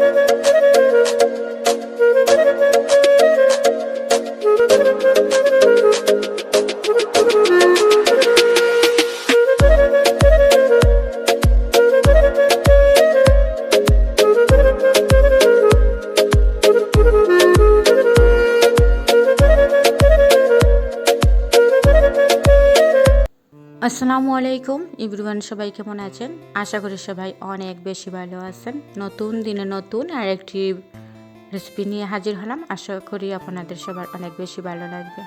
Thank you. আসসালামু আলাইকুম। ইব্রুয়ান সবাই কেমন আছেন? আশা করি সবাই অনেক বেশি ভালো আছেন। নতুন দিনে নতুন আর একটি রেসিপি নিয়ে হাজির হলাম। আশা করি আপনাদের সবার অনেক বেশি ভালো লাগবে।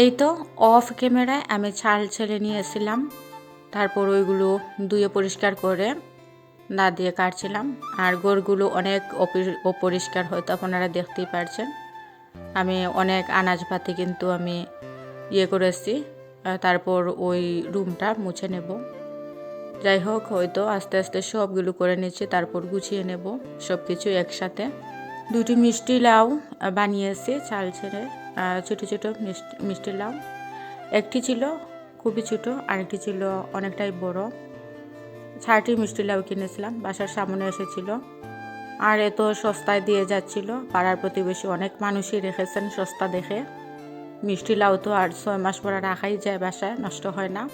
এই তো অফ ক্যামেরায় আমি ছাল ছেড়ে নিয়েছিলাম। তারপর ওইগুলো ধুয়ে পরিষ্কার করে দা দিয়ে কাটছিলাম। আর গোড়গুলো অনেক অপরি- অপরিষ্কার হয়তো আপনারা দেখতেই পারছেন। আমি অনেক আনাজপাতি কিন্তু আমি ইয়ে করেছি। তারপর ওই রুমটা মুছে নেব। যাই হোক, হয়তো আস্তে আস্তে সবগুলো করে নিচ্ছি তারপর গুছিয়ে নেব সব কিছু একসাথে। দুটি মিষ্টি লাউ বানিয়েছি চাল ছেড়ে ছোটো ছোটো মিষ্টি মিষ্টি লাউ। একটি ছিল খুবই ছোটো, আরেকটি ছিল অনেকটাই বড়। চারটি মিষ্টি লাউ কিনেছিলাম, বাসার সামনে এসেছিল। আর এত সস্তায় দিয়ে যাচ্ছিল, পাড়ার প্রতিবেশী অনেক মানুষই রেখেছেন সস্তা দেখে। মিষ্টি লাউ তো আর ছয় মাস পরে রাখাই যায় বাসায়, নষ্ট হয় না।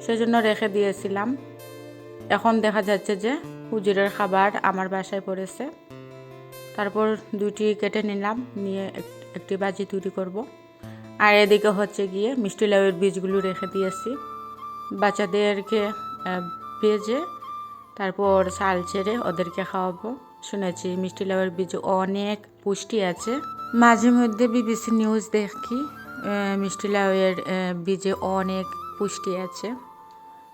সেজন্য রেখে দিয়েছিলাম। এখন দেখা যাচ্ছে যে হুজুরের খাবার আমার বাসায় পড়েছে। তারপর দুটি কেটে নিলাম, নিয়ে এক- একটি বাজি তৈরি করব। আর এদিকে হচ্ছে গিয়ে মিষ্টি লাউয়ের বীজগুলো রেখে দিয়েছি। বাচ্চাদেরকে ভেজে তারপর চাল ছেড়ে ওদেরকে খাওয়াবো। শুনেছি মিষ্টি লাউয়ের বীজ অনেক পুষ্টি আছে। মাঝে মধ্যে বিবিসি নিউজ দেখি মিষ্টি লাউয়ের বীজে অনেক পুষ্টি আছে।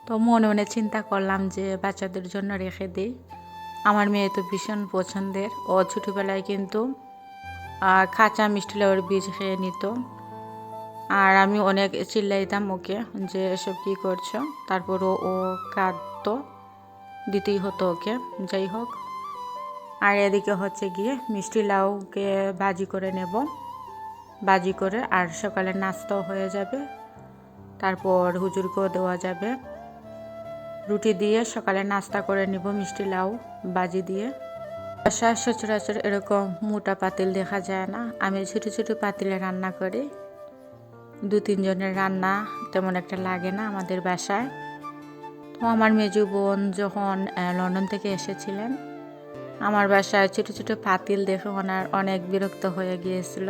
তো মনে মনে চিন্তা করলাম যে বাচ্চাদের জন্য রেখে দিই। আমার মেয়ে তো ভীষণ পছন্দের। ও ছোটোবেলায় কিন্তু কাঁচা মিষ্টি লাউয়ের বীজ খেয়ে নিত। আর আমি অনেক চিল্লাইতাম ওকে যে, এসব কী করছ? তারপর ও ও কাঁদতো। দিতেই হতো ওকে। যাই হোক। আর এদিকে হচ্ছে গিয়ে মিষ্টি লাউকে ভাজি করে নেব। ভাজি করে আর সকালে নাস্তাও হয়ে যাবে। তারপর হুজুরকেও দেওয়া যাবে। রুটি দিয়ে সকালে নাস্তা করে নিব মিষ্টি লাউ বাজি দিয়ে। বাসায় সচরাচর এরকম মোটা পাতিল দেখা যায় না। আমি ছোটো ছোটো পাতিলে রান্না করি। দু তিনজনের রান্না তেমন একটা লাগে না আমাদের বাসায়। তো আমার মেজু বোন যখন লন্ডন থেকে এসেছিলেন আমার বাসায় ছোটো ছোটো পাতিল দেখে ওনার অনেক বিরক্ত হয়ে গিয়েছিল।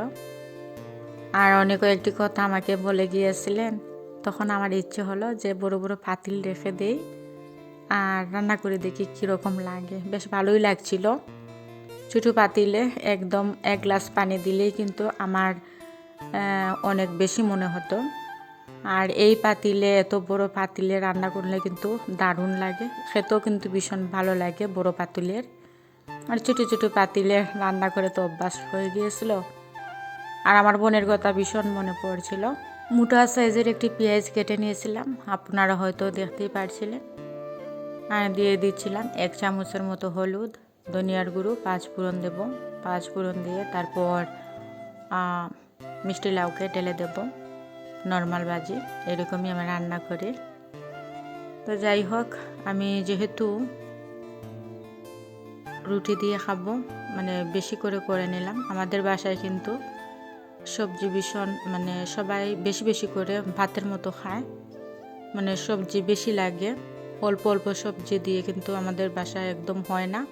আর অনেক একটি কথা আমাকে বলে গিয়েছিলেন। তখন আমার ইচ্ছে হলো যে বড় বড় পাতিল রেখে দেই আর রান্না করে দেখি কীরকম লাগে। বেশ ভালোই লাগছিল। ছোটো পাতিলে একদম এক গ্লাস পানি দিলেই কিন্তু আমার অনেক বেশি মনে হতো। আর এই পাতিলে, এত বড় পাতিলে রান্না করলে কিন্তু দারুণ লাগে। খেতেও কিন্তু ভীষণ ভালো লাগে বড় পাতিলের। আর ছোটো ছোটো পাতিলে রান্না করে তো অভ্যাস হয়ে গিয়েছিল। আর আমার বোনের কথা ভীষণ মনে পড়ছিল। মোটা সাইজের একটি পেঁয়াজ কেটে নিয়েছিলাম। আপনারা হয়তো দেখতেই পারছিলেন। আর দিয়ে দিচ্ছিলাম এক চামচের মতো হলুদ, ধনিয়ার গুঁড়ো, পাঁচ ফোড়ন দেব। পাঁচ ফোড়ন দিয়ে তারপর মিষ্টি লাউকে ঢেলে দেব। নর্মাল ভাজি এরকমই আমি রান্না করি। তো যাই হোক, আমি যেহেতু রুটি দিয়ে খাব। মানে বেশি করে করে নিলাম। আমাদের বাসায় কিন্তু সবজি ভীষণ মানে সবাই বেশি বেশি করে ভাতের মতো খায়। মানে সবজি বেশি লাগে। অল্প অল্প সবজি দিয়ে কিন্তু আমাদের বাসায় একদম হয় না।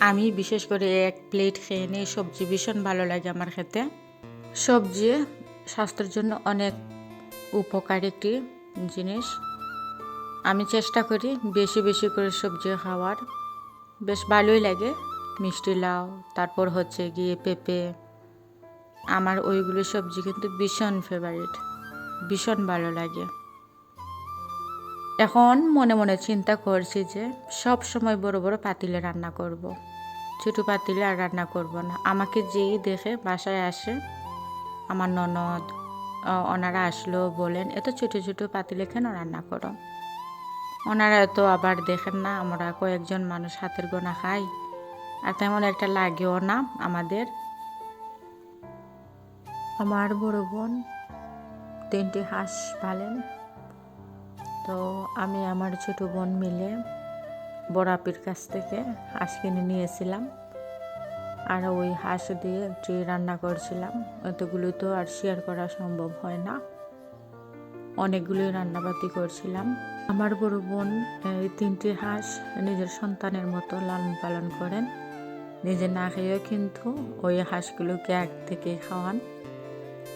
আমি বিশেষ করে এক প্লেট খেয়ে নিই, সবজি ভীষণ ভালো লাগে আমার খেতে। সবজি স্বাস্থ্যের জন্য অনেক উপকার একটি জিনিস। আমি চেষ্টা করি বেশি বেশি করে সবজি খাওয়ার। বেশ ভালোই লাগে। মিষ্টি লাউ, তারপর হচ্ছে গিয়ে পেঁপে। আমার ওইগুলো সবজি কিন্তু ভীষণ ফেভারিট ভীষণ ভালো লাগে। এখন মনে মনে চিন্তা করছি যে সব সময় বড় বড় পাতিলে রান্না করব। ছোটো পাতিলে আর রান্না করব না। আমাকে যেই দেখে বাসায় আসে, আমার ননদ ওনারা আসলো বলেন, এত ছোটো ছোটো পাতিলে কেন রান্না করো? ওনারা তো আবার দেখেন না, আমরা কয়েকজন মানুষ হাতের গোনা খাই। আর তেমন একটা লাগেও না আমাদের। আমার বড় বোন তিনটি হাঁস পালেন। তো আমি আমার ছোট বোন মিলে বড় আপির কাছ থেকে হাঁস কিনে নিয়েছিলাম। আর ওই হাঁস দিয়ে একটি রান্না করছিলাম, এতগুলো তো আর শেয়ার করা সম্ভব হয় না। অনেকগুলোই রান্নাবাতি করছিলাম। আমার বড় বোন এই তিনটি হাঁস নিজের সন্তানের মতো লালন পালন করেন। নিজে না খেয়েও কিন্তু ওই হাঁসগুলোকে এক থেকে খাওয়ান।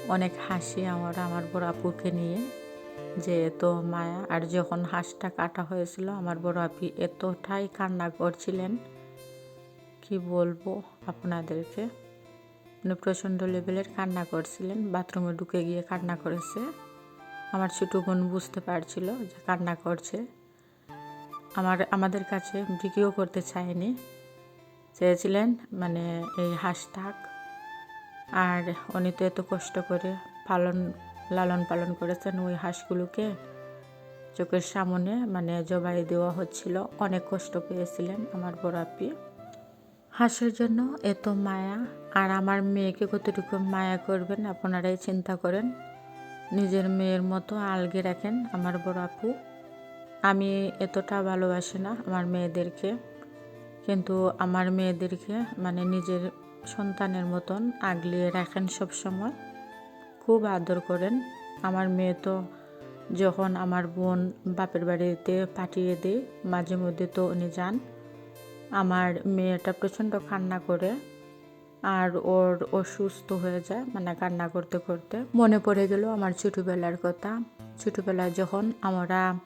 অনেক হাসি আমার আমার বড় আপুকে নিয়ে। যে এত মায়া, আর যখন হাঁসটা কাটা হয়েছিল, আমার বড় আপি এতটাই কান্না করছিলেন। কি বলব আপনাদেরকে? মানে প্রচণ্ড লেভেলের কান্না করছিলেন বাথরুমে ঢুকে গিয়ে কান্না করেছে। আমার ছোটো বোন বুঝতে পারছিল যে কান্না করছে। আমার, আমাদের কাছে বিক্রিও করতে চায়নি। চেয়েছিলেন মানে এই হাঁসটাক আর উনি তো এত কষ্ট করে পালন, লালন পালন করেছেন ওই হাঁসগুলোকে। চোখের সামনে মানে জবাই দেওয়া হচ্ছিল। অনেক কষ্ট পেয়েছিলেন আমার বড় আপি। হাঁসের জন্য এত মায়া। আর আমার মেয়েকে কতটুকু মায়া করবেন, আপনারাই চিন্তা করেন। নিজের মেয়ের মতো আলগে রাখেন আমার বড় আপু। আমি এতটা ভালোবাসি না আমার মেয়েদেরকে, কিন্তু আমার মেয়েদেরকে মানে নিজের সন্তানের মতন আগলিয়ে রাখেন সব সময় খুব আদর করেন। আমার মেয়ে তো যখন আমার বোন বাপের বাড়িতে পাঠিয়ে দেয়, মাঝে মধ্যে তো উনি যান। আমার মেয়েটা প্রচণ্ড কান্না করে আর ওর অসুস্থ হয়ে যায় মানে কান্না করতে করতে। মনে পড়ে গেল আমার ছোটোবেলার কথা। ছোটোবেলায় যখন আমরা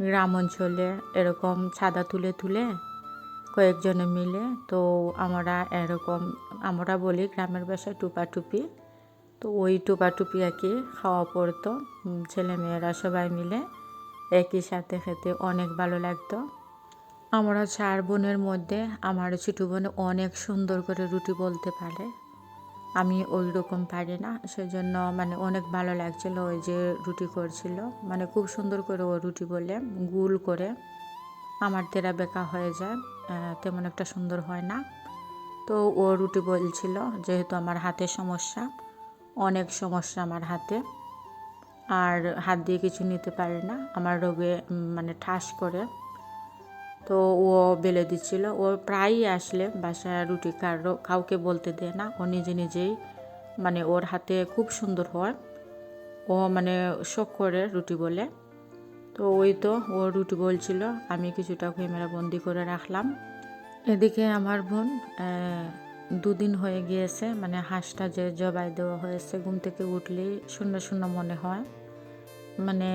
গ্রাম অঞ্চলে এরকম ছাদা তুলে তুলে কয়েকজনে মিলে, তো আমরা এরকম, আমরা বলি গ্রামের বাসায় টুপাটুপি। তো ওই আর কি খাওয়া পড়তো। ছেলেমেয়েরা সবাই মিলে একই সাথে খেতে অনেক ভালো লাগতো। আমরা চার বোনের মধ্যে আমার ছোটো বোন অনেক সুন্দর করে রুটি বলতে পারে। আমি ওই রকম পারি না, সেজন্য মানে অনেক ভালো লাগছিল ওই যে রুটি করছিল। মানে খুব সুন্দর করে ও রুটি বলে গুল করে আমার তেরা বেকা হয়ে যায় তেমন একটা সুন্দর হয় না। তো ও রুটি বলছিল যেহেতু আমার হাতে সমস্যা, অনেক সমস্যা আমার হাতে। আর হাত দিয়ে কিছু নিতে পারে না, আমার রোগে মানে ঠাস করে। তো ও বেলে দিচ্ছিল। ও প্রায়ই আসলে বাসায় রুটি কারও, কাউকে বলতে দেয় না। ও নিজে নিজেই মানে ওর হাতে খুব সুন্দর হয়। ও মানে শখ করে রুটি বলে। তো ওই তো ও রুটি বলছিল, আমি কিছুটা ক্যামেরা বন্দি করে রাখলাম। এদিকে আমার বোন দুদিন হয়ে গিয়েছে মানে হাঁসটা যে জবাই দেওয়া হয়েছে ঘুম থেকে উঠলেই শূন্য শূন্য মনে হয়। মানে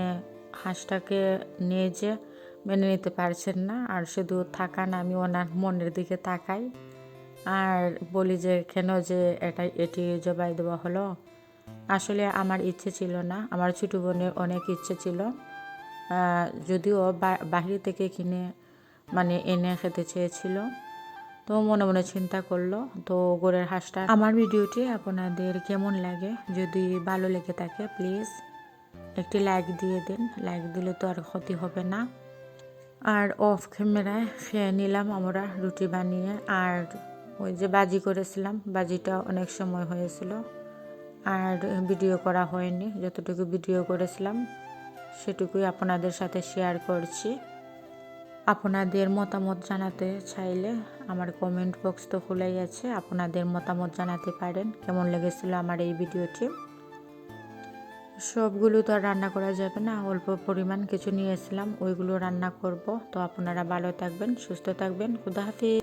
হাঁসটাকে নিয়ে যে মেনে নিতে পারছেন না। আর শুধু থাকান, আমি ওনার মনের দিকে তাকাই। আর বলি যে, কেন যে এটা, এটি জবাই দেওয়া হলো? আসলে আমার ইচ্ছে ছিল না। আমার ছোটো বোনের অনেক ইচ্ছে ছিল। যদিও বাহির থেকে কিনে মানে এনে খেতে চেয়েছিল। তো মনে মনে চিন্তা করল। তো গোড়ের হাঁসটা, আমার ভিডিওটি আপনাদের কেমন লাগে? যদি ভালো লেগে থাকে, প্লিজ একটি লাইক দিয়ে দিন। লাইক দিলে তো আর ক্ষতি হবে না। আর অফ ক্যামেরায় খেয়ে নিলাম আমরা রুটি বানিয়ে। আর ওই যে বাজি করেছিলাম, বাজিটা অনেক সময় হয়েছিল। আর ভিডিও করা হয়নি, যতটুকু ভিডিও করেছিলাম সেটুকুই আপনাদের সাথে শেয়ার করছি। আপনাদের মতামত জানাতে চাইলে আমার কমেন্ট বক্স তো খোলাই আছে, আপনাদের মতামত জানাতে পারেন। কেমন লেগেছিল আমার এই ভিডিওটি? সবগুলো তো আর রান্না করা যাবে না। অল্প পরিমাণ কিছু নিয়েছিলাম ওইগুলো রান্না করব। তো আপনারা ভালো থাকবেন, সুস্থ থাকবেন। খুদা হাফিজ।